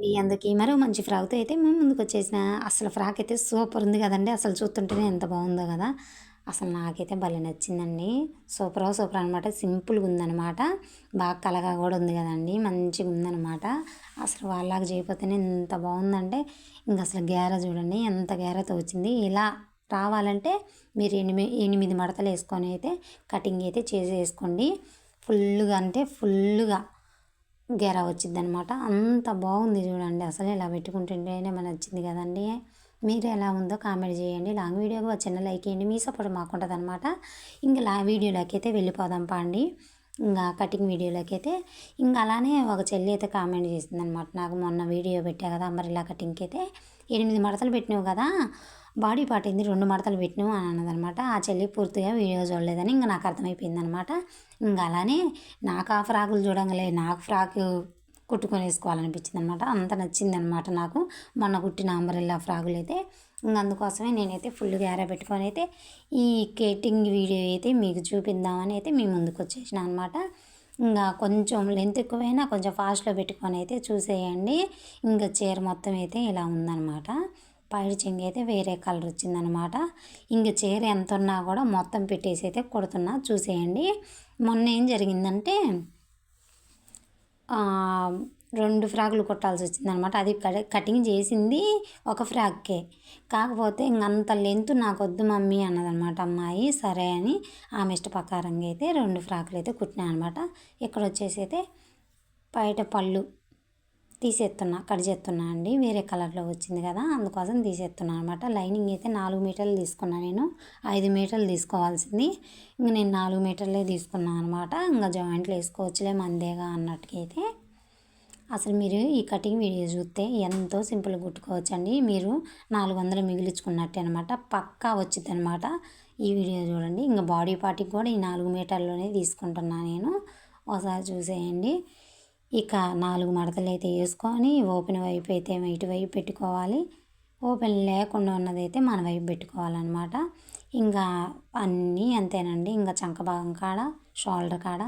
ఈ అందుకే మరో మంచి ఫ్రాక్‌తో అయితే మేము ముందుకొచ్చేసిన. అసలు ఫ్రాక్ అయితే సూపర్ ఉంది కదండి అసలు చూస్తుంటేనే ఎంత బాగుందో కదా అసలు నాకైతే భలే నచ్చిందండి. సూపర్ సూపర్ అనమాట. సింపుల్‌గా ఉందనమాట. బాగా కలగా కూడా ఉంది కదండి మంచిగా ఉందనమాట. అసలు వాళ్ళలాగా చేయకపోతేనే ఎంత బాగుందంటే ఇంక అసలు గేర చూడండి ఎంత గేరతో వచ్చింది. ఇలా రావాలంటే మీరు ఎనిమిది ఎనిమిది మడతలు వేసుకొని అయితే కటింగ్ అయితే చేసేసుకోండి. ఫుల్లుగా అంటే ఫుల్లుగా గెర వచ్చిందనమాట. అంత బాగుంది చూడండి. అసలు ఇలా పెట్టుకుంటుంటేనే మన నచ్చింది కదండి. మీరు ఎలా ఉందో కామెంట్ చేయండి. లాంగ్ వీడియోకి ఒక చిన్న లైక్ చేయండి. మీ సపోర్ట్ మాకు ఉంటుంది అనమాట ఇంకా లా వీడియోలోకి అయితే వెళ్ళిపోదాం పాండి. ఇంకా కటింగ్ వీడియోలోకి అయితే ఇంకా అలానే ఒక చెల్లి అయితే కామెంట్ చేసింది అనమాట నాకు మొన్న వీడియో పెట్టా కదా ఇలా కటింగ్కి అయితే ఎనిమిది మడతలు పెట్టినావు కదా బాడీ పార్ట్ ఏంది రెండు మడతలు పెట్టినావు అని అన్నదనమాట. ఆ చెల్లి పూర్తిగా వీడియో చూడలేదని ఇంకా నాకు అర్థమైపోయింది అనమాట ఇంకా అలానే నాకు ఆ ఫ్రాకులు చూడంగలే నాకు ఫ్రాక్ కుట్టుకొని వేసుకోవాలనిపించింది అనమాట అంత నచ్చింది అనమాట నాకు. మొన్న కుట్టిన అంబరెల్లా ఫ్రాగులు అయితే ఇంకా అందుకోసమే నేనైతే ఫుల్గా ఏరా పెట్టుకొని అయితే ఈ కేటింగ్ వీడియో అయితే మీకు చూపిద్దామని అయితే మీ ముందుకు వచ్చేసిన అనమాట ఇంకా కొంచెం లెంత్ ఎక్కువైనా కొంచెం ఫాస్ట్లో పెట్టుకొని అయితే చూసేయండి. ఇంకా చీర మొత్తం అయితే ఇలా ఉందన్నమాట పైడి అయితే వేరే కలర్ వచ్చిందనమాట. ఇంకా చీర ఎంత ఉన్నా కూడా మొత్తం పెట్టేసి అయితే కుడుతున్నా. చూసేయండి. మొన్న ఏం జరిగిందంటే రెండు ఫ్రాకులు కుట్టాల్సి వచ్చిందనమాట. అది కటింగ్ చేసింది ఒక ఫ్రాక్కే. కాకపోతే ఇంకంత లెంత్ నాకు వద్దు మమ్మీ అన్నదనమాట. అమ్మాయి సరే అని ఆమె ఇష్టప్రకారంగా అయితే రెండు ఫ్రాకులు అయితే కుట్టినాయి అనమాట. ఇక్కడ వచ్చేసి అయితే బయట పళ్ళు తీసేస్తున్నా కట్ చేస్తున్నా అండి. వేరే కలర్లో వచ్చింది కదా అందుకోసం తీసేస్తున్నా అనమాట లైనింగ్ అయితే నాలుగు మీటర్లు తీసుకున్నా నేను. ఐదు మీటర్లు తీసుకోవాల్సింది. ఇంక నేను నాలుగు మీటర్లే తీసుకున్నాను అనమాట ఇంకా జాయింట్లు వేసుకోవచ్చులే మందేగా అన్నట్టుకైతే అయితే అసలు మీరు ఈ కటింగ్ వీడియో చూస్తే ఎంతో సింపుల్గా కుట్టుకోవచ్చండి. మీరు నాలుగు వందలు మిగిలించుకున్నట్టే అనమాట పక్కా వచ్చింది అనమాట ఈ వీడియో చూడండి. ఇంకా బాడీ పార్టీకి కూడా ఈ నాలుగు మీటర్లోనే తీసుకుంటున్నా నేను. ఒకసారి చూసేయండి. ఇక నాలుగు మడతలు అయితే వేసుకొని ఓపెన్ వైపు అయితే ఇటువైపు పెట్టుకోవాలి. ఓపెన్ లేకుండా ఉన్నదైతే మన వైపు పెట్టుకోవాలన్నమాట. ఇంకా అన్నీ అంతేనండి. ఇంకా చంక భాగం కాడ షోల్డర్ కాడ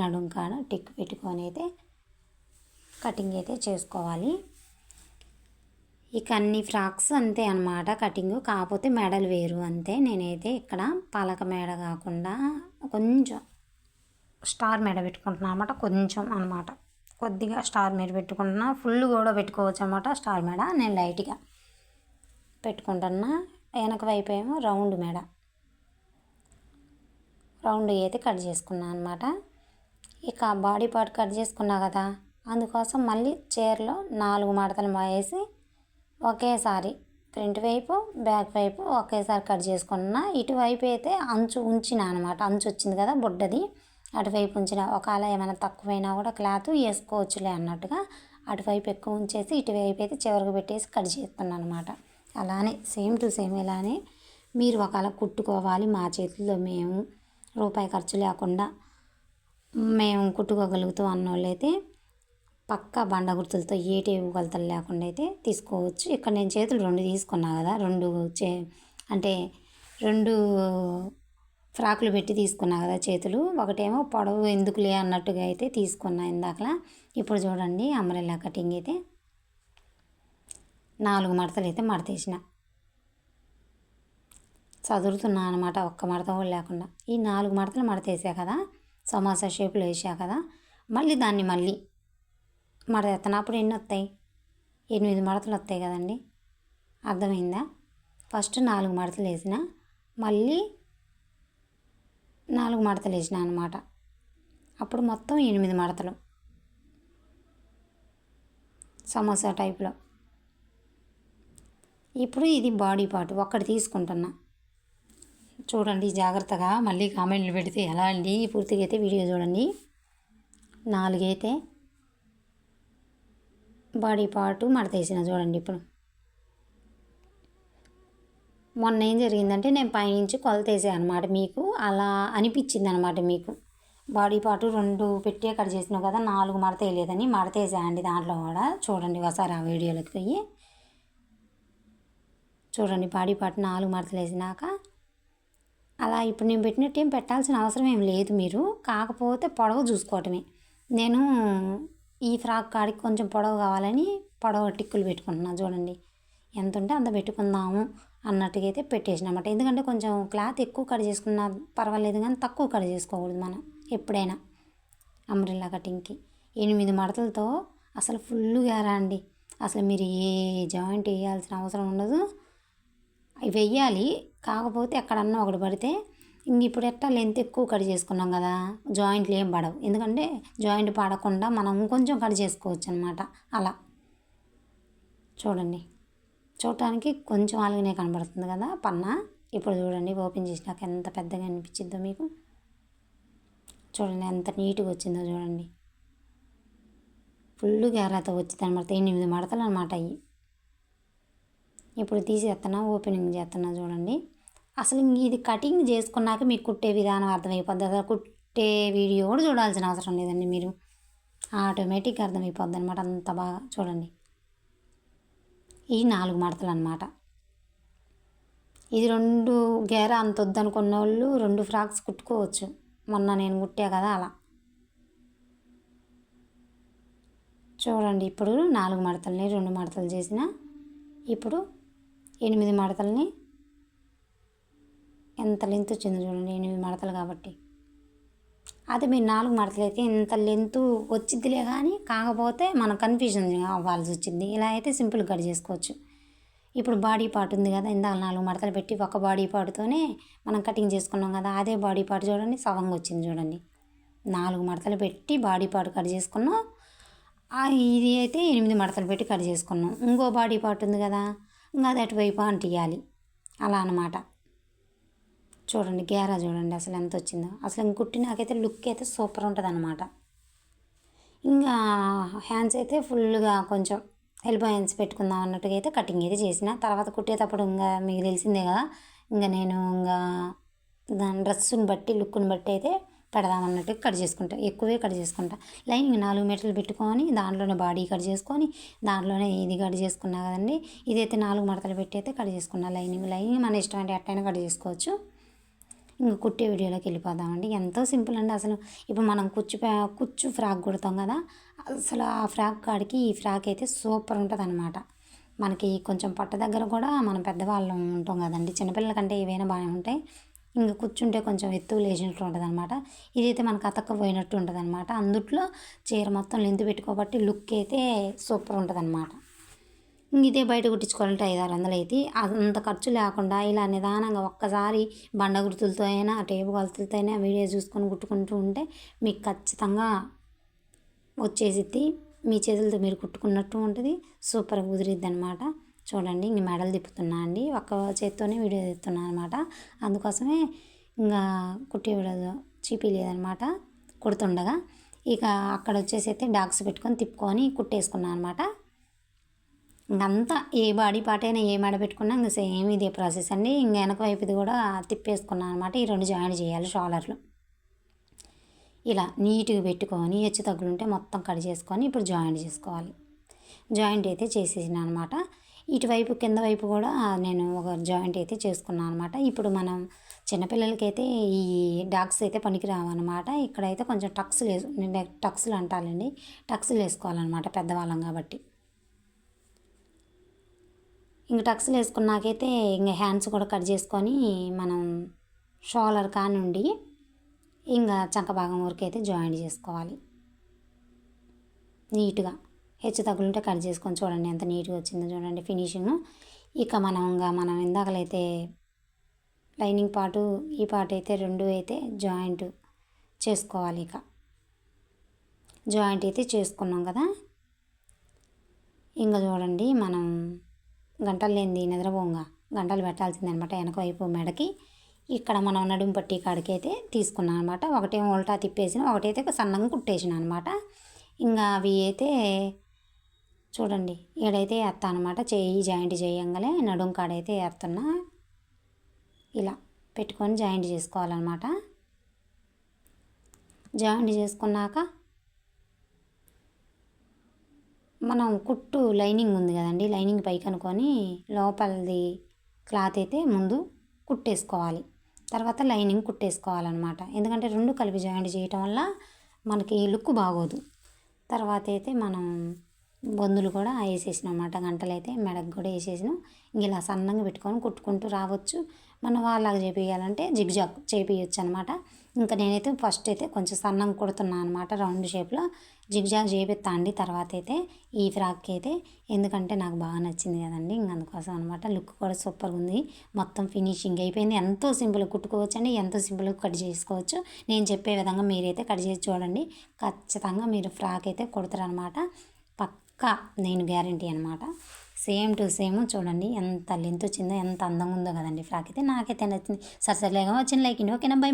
నడుం కాడ టిక్ పెట్టుకొని అయితే కటింగ్ అయితే చేసుకోవాలి. ఇక అన్ని ఫ్రాక్స్ అంతే అనమాట కటింగ్. కాకపోతే మెడలు వేరు అంతే. నేనైతే ఇక్కడ పలక మేడ కాకుండా కొంచెం స్టార్ మెడ పెట్టుకుంటున్నాను అనమాట కొంచెం అనమాట కొద్దిగా స్టార్ మీద పెట్టుకుంటున్నా. ఫుల్ కూడా పెట్టుకోవచ్చు అనమాట స్టార్ మేడ. నేను లైట్గా పెట్టుకుంటున్నా. వెనక వైపు ఏమో రౌండ్ మేడ. రౌండ్ అయితే కట్ చేసుకున్నా అనమాట ఇక బాడీ పార్ట్ కట్ చేసుకున్నా కదా. అందుకోసం మళ్ళీ చీరలో నాలుగు మడతలు వేసి ఒకేసారి ఫ్రంట్ వైపు బ్యాక్ వైపు ఒకేసారి కట్ చేసుకున్నా. ఇటువైపు అయితే అంచు ఉంచిన అనమాట అంచు వచ్చింది కదా బుడ్డది. అటువైపు ఉంచిన ఒకవేళ ఏమైనా తక్కువైనా కూడా క్లాత్ వేసుకోవచ్చులే అన్నట్టుగా అటువైపు ఎక్కువ ఉంచేసి ఇటువైపు అయితే చివరికి పెట్టేసి కట్ చేస్తున్నాను అనమాట అలానే సేమ్ టు సేమ్ ఇలానే మీరు ఒకవేళ కుట్టుకోవాలి మా చేతుల్లో మేము రూపాయి ఖర్చు లేకుండా మేము కుట్టుకోగలుగుతాం అన్నోళ్ళైతే పక్క బండ గుర్తులతో ఏటి కొలతలు లేకుండా అయితే తీసుకోవచ్చు. ఇక్కడ నేను చేతులు రెండు తీసుకున్నా కదా రెండు చే అంటే రెండు ఫ్రాకులు పెట్టి తీసుకున్నా కదా చేతులు. ఒకటేమో పొడవు ఎందుకులే అన్నట్టుగా అయితే తీసుకున్నా ఇందాకలా. ఇప్పుడు చూడండి అంబ్రెల్లా కటింగ్ అయితే నాలుగు మడతలు అయితే మడతేసిన. చదువుతున్నా అనమాట ఒక్క మడత కూడా లేకుండా. ఈ నాలుగు మడతలు మడతేసా కదా సమోసా షేప్లో వేసా కదా మళ్ళీ దాన్ని మళ్ళీ మడతెత్తనప్పుడు ఎన్ని వస్తాయి? ఎనిమిది మడతలు వస్తాయి కదండి. అర్థమైందా? ఫస్ట్ నాలుగు మడతలు వేసిన మళ్ళీ నాలుగు మడతలు వేసిన అనమాట అప్పుడు మొత్తం ఎనిమిది మడతలు. సమోసా టైప్లో. ఇప్పుడు ఇది బాడీ పార్ట్ ఒక్కటి తీసుకుంటున్నా. చూడండి జాగ్రత్తగా మళ్ళీ కామెంట్లు పెడితే ఎలా అండి? పూర్తిగా అయితే వీడియో చూడండి. నాలుగైతే బాడీ పార్టు మడతేసిన చూడండి ఇప్పుడు. మొన్న ఏం జరిగిందంటే నేను పైనుంచి కొలతేసాను అనమాట మీకు. అలా అనిపించింది అనమాట మీకు. బాడీ పార్ట్ రెండు పెట్టి కట్ చేసినావు కదా నాలుగు మడత వేయలేదని మడత వేసేయండి దాంట్లో కూడా. చూడండి ఒకసారి ఆ వీడియోలోకి పోయి. చూడండి బాడీ పార్ట్ నాలుగు మడతలు వేసినాక. అలా ఇప్పుడు నేను పెట్టినట్టు ఏం పెట్టాల్సిన అవసరం ఏం లేదు మీరు. కాకపోతే పొడవు చూసుకోవటమే. నేను ఈ ఫ్రాక్ కాడికి కొంచెం పొడవు కావాలని పొడవ టిక్కులు పెట్టుకుంటున్నాను చూడండి. ఎంత ఉంటే అంత పెట్టుకుందాము. అన్నట్టుగా అయితే పెట్టేసిన అనమాట ఎందుకంటే కొంచెం క్లాత్ ఎక్కువ కట్ చేసుకున్నా పర్వాలేదు కానీ తక్కువ కట్ చేసుకోకూడదు మనం ఎప్పుడైనా అంబ్రెల్లా కటింగ్కి. ఎనిమిది మడతలతో అసలు ఫుల్గా రాండి అసలు మీరు ఏ జాయింట్ వేయాల్సిన అవసరం ఉండదు. అవి వెయ్యాలి. కాకపోతే ఎక్కడన్నా ఒకటి పడితే ఇంక ఇప్పుడు ఎట్టా లెంత్ ఎక్కువ కట్ చేసుకున్నాం కదా జాయింట్లు ఏం పడవు. ఎందుకంటే జాయింట్ పడకుండా మనం కొంచెం కట్ చేసుకోవచ్చు అనమాట అలా. చూడండి. చూడటానికి కొంచెం అలాగనే కనబడుతుంది కదా పన్న? ఇప్పుడు చూడండి ఓపెన్ చేసినాక ఎంత పెద్దగా అనిపించిందో మీకు. చూడండి ఎంత నీట్గా వచ్చిందో చూడండి. ఫుల్ గ్యారాతో వచ్చింది అనమాట ఎనిమిది మడతలు అనమాట అవి ఇప్పుడు తీసేస్తున్నా ఓపెనింగ్ చేస్తున్నా చూడండి. అసలు ఇది కటింగ్ చేసుకున్నాక మీకు కుట్టే విధానం అర్థమైపోద్ది. అసలు కుట్టే వీడియో కూడా చూడాల్సిన అవసరం లేదండి మీరు. ఆటోమేటిక్గా అర్థమైపోద్ది అనమాట అంత బాగా. చూడండి. ఈ నాలుగు మడతలు అనమాట ఇది రెండు గేర అంత వద్దనుకున్న వాళ్ళు రెండు ఫ్రాక్స్ కుట్టుకోవచ్చు. మొన్న నేను కుట్టా కదా అలా. చూడండి ఇప్పుడు నాలుగు మడతల్ని రెండు మడతలు చేసిన ఇప్పుడు ఎనిమిది మడతల్ని ఎంత లెంత్ వచ్చిందో చూడండి ఎనిమిది మడతలు కాబట్టి. అదే మీరు నాలుగు మడతలు అయితే ఇంత లెంత్ వచ్చిద్దిలే కానీ కాకపోతే మనకు కన్ఫ్యూజన్ అవ్వాల్సి వచ్చింది ఇలా అయితే సింపుల్ కట్ చేసుకోవచ్చు. ఇప్పుడు బాడీ పార్ట్ ఉంది కదా ఇందాక నాలుగు మడతలు పెట్టి ఒక బాడీ పార్ట్తోనే మనం కటింగ్ చేసుకున్నాం కదా అదే బాడీ పార్ట్ చూడండి సగంగా వచ్చింది చూడండి. నాలుగు మడతలు పెట్టి బాడీ పార్ట్ కట్ చేసుకున్నాం. ఇది అయితే ఎనిమిది మడతలు పెట్టి కట్ చేసుకున్నాం. ఇంకో బాడీ పార్ట్ ఉంది కదా ఇంకా అది అటువైపు అంటియాలి. అలా అనమాట చూడండి గ్యారా చూడండి అసలు ఎంత వచ్చిందో అసలు ఇంక కుట్టినాకైతే లుక్ అయితే సూపర్ ఉంటుంది అనమాట ఇంకా హ్యాండ్స్ అయితే ఫుల్గా కొంచెం ఎల్బో హ్యాండ్స్ పెట్టుకుందాం అన్నట్టుగా అయితే కటింగ్ అయితే చేసిన. తర్వాత కుట్టేటప్పుడు ఇంకా మీకు తెలిసిందే కదా ఇంకా నేను ఇంకా దాని డ్రెస్సుని బట్టి లుక్ని బట్టి అయితే పెడదామన్నట్టు కట్ చేసుకుంటా. ఎక్కువే కట్ చేసుకుంటా. లైనింగ్ నాలుగు మీటర్లు పెట్టుకొని దాంట్లోనే బాడీ కట్ చేసుకొని దాంట్లోనే ఇది కట్ చేసుకున్నా కదండి. ఇదైతే నాలుగు మడతలు పెట్టి అయితే కట్ చేసుకున్నా లైనింగ్. లైనింగ్ మన ఇష్టం అంటే ఎట్టయినా కట్ చేసుకోవచ్చు. ఇంకా కుట్టే వీడియోలోకి వెళ్ళిపోదామండి. ఎంతో సింపుల్ అండి అసలు. ఇప్పుడు మనం కుచ్చు కుచ్చు ఫ్రాక్ కుడతాం కదా అసలు ఆ ఫ్రాక్ కాడికి ఈ ఫ్రాక్ అయితే సూపర్ ఉంటుంది అనమాట మనకి కొంచెం పట్ట దగ్గర కూడా మనం పెద్దవాళ్ళం ఉంటాం కదండి. చిన్నపిల్లల కంటే ఏవైనా బాగానే ఉంటాయి. ఇంకా కూర్చుంటే కొంచెం ఎత్తు లేచినట్టు ఉంటుంది అనమాట ఇదైతే మనకు అతక్కపోయినట్టు ఉంటుంది అనమాట అందుట్లో చీర మొత్తం లెంత్ పెట్టుకోబట్టి లుక్ అయితే సూపర్ ఉంటుంది అనమాట ఇదే బయట కుట్టించుకోవాలంటే ఐదు ఆరు వందలు అయితే అంత ఖర్చు లేకుండా ఇలా నిదానంగా ఒక్కసారి బండ గుర్తులతో అయినా టేపు కొలతలతో అయినా వీడియో చూసుకొని కుట్టుకుంటూ ఉంటే మీకు ఖచ్చితంగా వచ్చేసిద్ది. మీ చేతులతో మీరు కుట్టుకున్నట్టు ఉంటుంది. సూపర్గా కుదిరిద్ది అనమాట చూడండి ఇంక మెడలు తిప్పుతున్నా అండి. ఒక్క చేత్తోనే వీడియో తిప్పుతున్నా అనమాట అందుకోసమే ఇంకా కుట్టే వీడియో చీపిలేదనమాట కుడుతుండగా. ఇక అక్కడ వచ్చేసి అయితే డాక్స్ పెట్టుకొని తిప్పుకొని కుట్టేసుకున్నాను అనమాట ఇంకంతా ఏ బాడీ పార్ట్ అయినా ఏ మెడ పెట్టుకున్నా ఇంకా సేమ్ ఇదే ప్రాసెస్ అండి. ఇంక వెనక వైపుది కూడా తిప్పేసుకున్నాను అనమాట ఈ రెండు జాయిన్ చేయాలి షోలర్లు ఇలా నీట్గా పెట్టుకొని హెచ్చు తగ్గులుంటే మొత్తం కట్ చేసుకొని ఇప్పుడు జాయింట్ చేసుకోవాలి. జాయింట్ అయితే చేసేసిన అనమాట ఇటువైపు కింద వైపు కూడా నేను ఒక జాయింట్ అయితే చేసుకున్నాను అనమాట ఇప్పుడు మనం చిన్నపిల్లలకైతే ఈ డాక్స్ అయితే పనికిరావన్నమాట ఇక్కడైతే కొంచెం టక్స్లు వేసు టక్స్లు అంటాలండి టక్స్లు వేసుకోవాలన్నమాట పెద్దవాళ్ళం కాబట్టి. ఇంక టక్స్లు వేసుకున్నాకైతే ఇంక హ్యాండ్స్ కూడా కట్ చేసుకొని మనం షోలర్ కానుండి ఇంకా చంక భాగం వరకు అయితే జాయింట్ చేసుకోవాలి. నీట్గా హెచ్చు తగ్గులుంటే కట్ చేసుకొని చూడండి ఎంత నీట్గా వచ్చిందో చూడండి ఫినిషింగ్. ఇక మనం ఇంకా మనం ఇందాకలైతే లైనింగ్ పాటు ఈ పాటు అయితే రెండు అయితే జాయింట్ చేసుకోవాలి ఇక. జాయింట్ అయితే చేసుకున్నాం కదా. ఇంకా చూడండి మనం గంటలు లేనిది నిద్రపోంగా. గంటలు పెట్టాల్సిందనమాట వెనక వైపు మెడకి. ఇక్కడ మనం నడుము పట్టి కాడికి అయితే తీసుకున్నాను అనమాట ఒకటేమో ఉల్టా తిప్పేసిన ఒకటైతే సన్నంగా కుట్టేసిన అనమాట ఇంకా అవి అయితే చూడండి ఏడైతే ఎత్తా అనమాట చేయి జాయింట్ చేయంగానే నడుం కాడైతే ఎత్తున్నా ఇలా పెట్టుకొని జాయింట్ చేసుకోవాలన్నమాట జాయింట్ చేసుకున్నాక మనం కుట్టు లైనింగ్ ఉంది కదండి లైనింగ్ పైకి అనుకొని లోపలది క్లాత్ అయితే ముందు కుట్టేసుకోవాలి. తర్వాత లైనింగ్ కుట్టేసుకోవాలన్నమాట. ఎందుకంటే రెండు కలిపి జాయింట్ చేయటం వల్ల మనకి లుక్ బాగోదు. తర్వాత అయితే మనం బొందులు కూడా వేసేసినాం అన్నమాట గంటలు అయితే మెడకు కూడా వేసేసినాం. ఇంక ఇలా సన్నంగా పెట్టుకొని కుట్టుకుంటూ రావచ్చు. మనం వాళ్ళలాగా చేపియాలంటే జిగ్జాగ్ చేపియచ్చు అనమాట ఇంకా నేనైతే ఫస్ట్ అయితే కొంచెం సన్నంగా కుడుతున్నాను అనమాట రౌండ్ షేప్లో. జిగ్జాగ్ చేపిస్తా అండి తర్వాత అయితే ఈ ఫ్రాక్కి అయితే. ఎందుకంటే నాకు బాగా నచ్చింది కదండి ఇంక అందుకోసం అనమాట. లుక్ కూడా సూపర్గా ఉంది. మొత్తం ఫినిషింగ్ అయిపోయింది. ఎంతో సింపుల్గా కుట్టుకోవచ్చు అండి ఎంతో సింపుల్గా కట్ చేసుకోవచ్చు. నేను చెప్పే విధంగా మీరైతే కట్ చేసి చూడండి. ఖచ్చితంగా మీరు ఫ్రాక్ అయితే కుడతారనమాట. పక్కా నేను గ్యారంటీ అనమాట. సేమ్ టు సేమ్ చూడండి ఎంత లెంత్ వచ్చిందో ఎంత అందంగా ఉందో కదండి ఫ్రాక్ అయితే. నాకైతే నచ్చింది. సరే వచ్చింది. వచ్చిన లైక్ ఓకేనా బై.